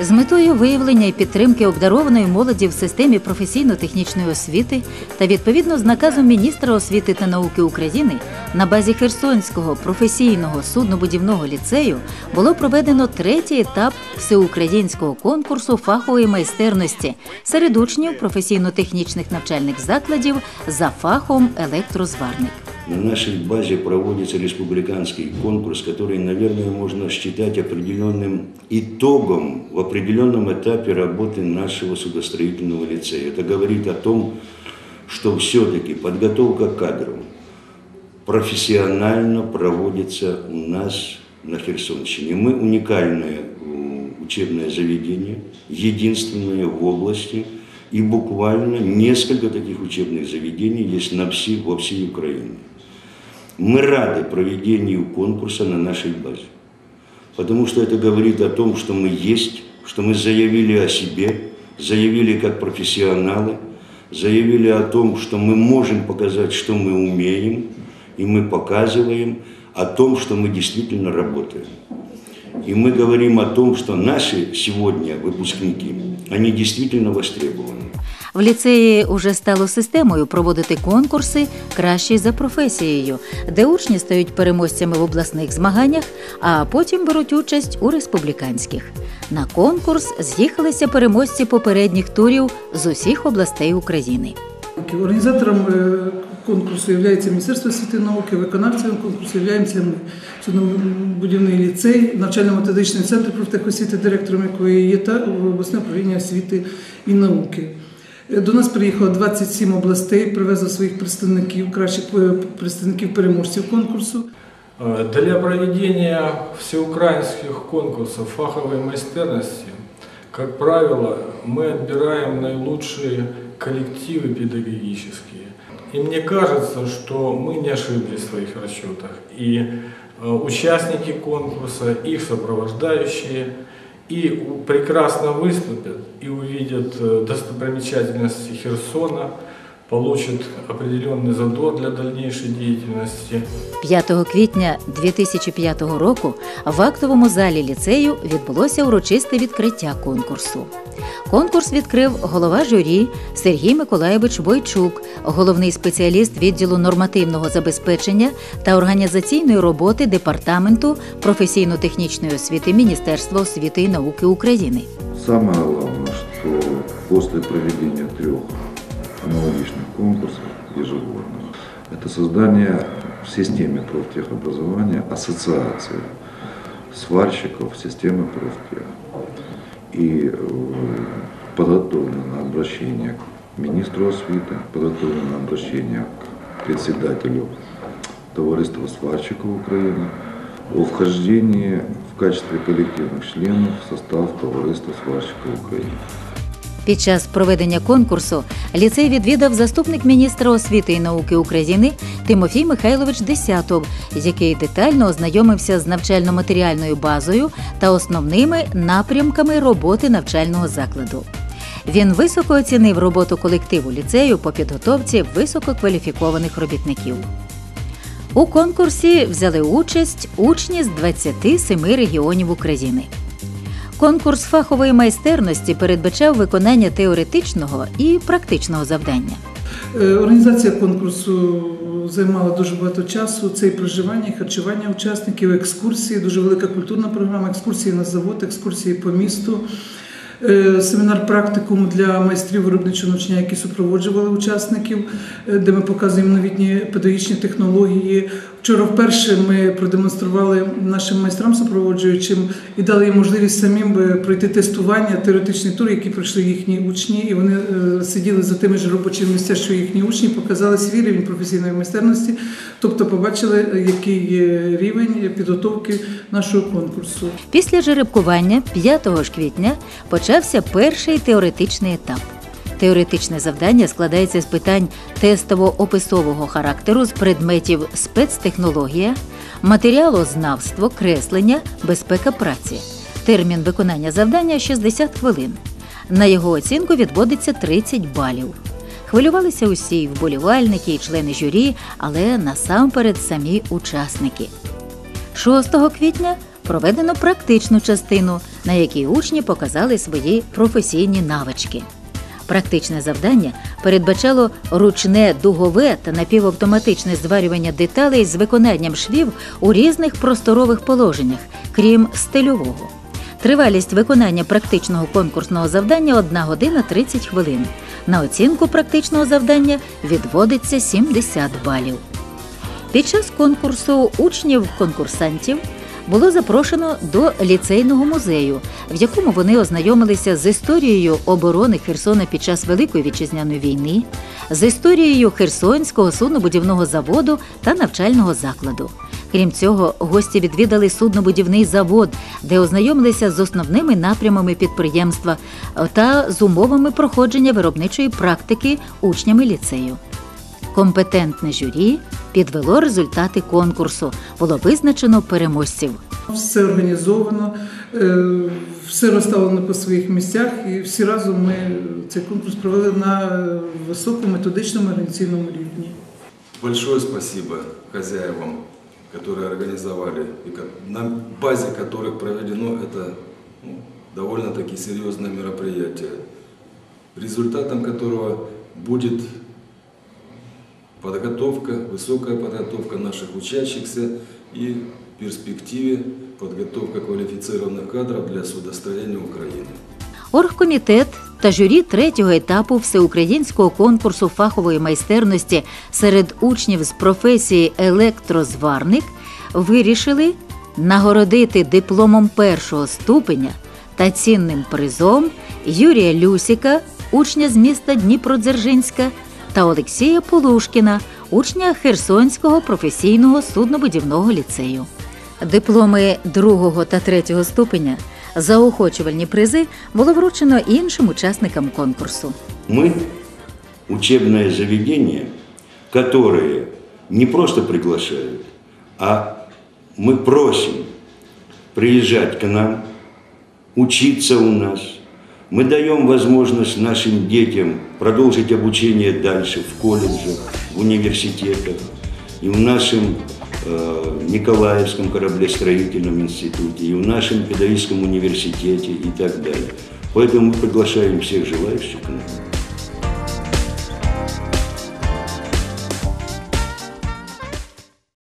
З метою виявлення і підтримки обдарованої молоді в системі професійно-технічної освіти та відповідно з наказом міністра освіти та науки України на базі Херсонського професійного суднобудівного ліцею було проведено третій етап всеукраїнського конкурсу фахової майстерності серед учнів професійно-технічних навчальних закладів за фахом електрозварник. На нашей базе проводится республиканский конкурс, который, наверное, можно считать определенным итогом в определенном этапе работы нашего судостроительного лицея. Это говорит о том, что все-таки подготовка кадров профессионально проводится у нас на Херсонщине. Мы уникальное учебное заведение, единственное в области, и буквально несколько таких учебных заведений есть на всей, во всей Украине. Мы рады проведению конкурса на нашей базе, потому что это говорит о том, что мы есть, что мы заявили о себе, заявили как профессионалы, заявили о том, что мы можем показать, что мы умеем, и мы показываем о том, что мы действительно работаем. И мы говорим о том, что наши сегодня выпускники, они действительно востребованы. В ліцеї уже стало системою проводити конкурси кращі за професією, де учні стають переможцями в обласних змаганнях, а потім беруть участь у республіканських. На конкурс з'їхалися переможці попередніх турів з усіх областей України. Організатором е, конкурсу є Міністерство освіти і науки, виконавцем конкурсу є суднобудівний ліцей, навчально-методичний центр профтехосвіти, директором якої є та обласне управління освіти і науки. Е, До нас приїхало 27 областей, привезли своїх представників, кращих е, представників переможців конкурсу. Э, Для проведения всеукраинских конкурсов фаховой майстерности, как правило, мы отбираем наилучшие коллективы педагогические. И мне кажется, что мы не ошиблись в своих расчетах. И э, участники конкурса, их сопровождающие, и прекрасно выступят и увидят э, достопримечательности Херсона, получат определенный задор для дальнейшей деятельности. 5 квітня 2005 року в актовому залі ліцею відбулося урочисте відкриття конкурсу. Конкурс відкрив голова журі Сергій Миколаєвич Бойчук, головний спеціаліст відділу нормативного забезпечення та організаційної роботи департаменту професійно-технічної освіти Міністерства освіти і науки України. Самое главное, что после проведения трех аналогичных конкурсов ежегодных, это создание в системе профтехобразования ассоциации сварщиков системы профтех. И э, подготовлено обращение к министру освиты, подготовлено обращение к председателю товариства сварщиков Украины о вхождении в качестве коллективных членов в состав товариства сварщиков Украины. Під час проведення конкурсу ліцей відвідав заступник міністра освіти і науки України Тимофій Михайлович Десятов, який детально ознайомився з навчально-матеріальною базою та основними напрямками роботи навчального закладу. Він високо оцінив роботу колективу ліцею по підготовці висококваліфікованих робітників. У конкурсі взяли участь учні з 27 регіонів України. Конкурс фахової майстерності передбачав виконання теоретичного і практичного завдання. Е, Організація конкурсу займала дуже багато часу. Це і проживання, і харчування учасників, екскурсії, дуже велика культурна програма, екскурсії на завод, екскурсії по місту. Е, Семінар практикум для майстрів виробничого навчання, які супроводжували учасників, е, де ми показуємо новітні педагогічні технології. Вчора вперше ми продемонстрували нашим майстрам супроводжуючим і дали їм можливість самим пройти тестування, теоретичний тур, який пройшли їхні учні, і вони е, сиділи за тими ж робочими місця, що їхні учні, показали свій рівень професійної майстерності, тобто побачили, е, який є рівень підготовки нашого конкурсу. Після жеребкування 5 ж квітня почався перший теоретичний етап. Теоретичне завдання складається з питань тестово-описового характеру з предметів спецтехнологія, матеріалознавство, креслення, безпека праці. Термін виконання завдання 60 хвилин. На його оцінку відводиться 30 балів. Хвилювалися усі вболівальники, і члени журі, але насамперед самі учасники. 6 квітня проведено практичну частину, на якій учні показали свої професійні навички. Практичне завдання передбачало ручне дугове та напівавтоматичне зварювання деталей з виконанням швів у різних просторових положеннях, крім стильового. Тривалість виконання практичного конкурсного завдання 1 година 30 хвилин. На оцінку практичного завдання відводиться 70 балів. Під час конкурсу учнів-конкурсантів було запрошено до ліцейного музею, в якому вони ознайомилися з історією оборони Херсона під час Великої вітчизняної війни, з історією Херсонського суднобудівного заводу та навчального закладу. Крім цього, гості відвідали суднобудівний завод, де ознайомилися з основними напрямами підприємства та з умовами проходження виробничої практики учнями ліцею. Компетентне журі підвело результати конкурсу. Було визначено переможців. Все організовано, е, все розставлено по своїх місцях, і всі разом ми цей конкурс провели на високому методичному організаційному рівні. Большое спасибо хозяевам, которые организовали, и ко- на базе которых проведено это ну, довольно-таки серьезное мероприятие, результатом которого будет подготовка, высокая подготовка наших учащихся и в перспективе подготовка квалифицированных кадров для судостроения Украины. Оргкомітет та журі третього етапу всеукраїнського конкурсу фахової майстерності серед учнів з професії електрозварник вирішили нагородити дипломом першого ступеня та цінним призом Юрія Люсіка, учня з міста Дніпродзержинська, та Олексія Полушкіна, учня Херсонського професійного суднобудівного ліцею. Дипломи другого та третього ступеня, заохочувальні призи було вручено іншим учасникам конкурсу. Мы учебное заведение, которое не просто приглашают, а мы просим приезжать к нам, учиться у нас. Мы даем возможность нашим детям продолжить обучение дальше в колледжах, в университетах и в нашем э, Николаевском кораблестроительном институте, и в нашем педагогическом университете и так далее. Поэтому мы приглашаем всех желающих к нам.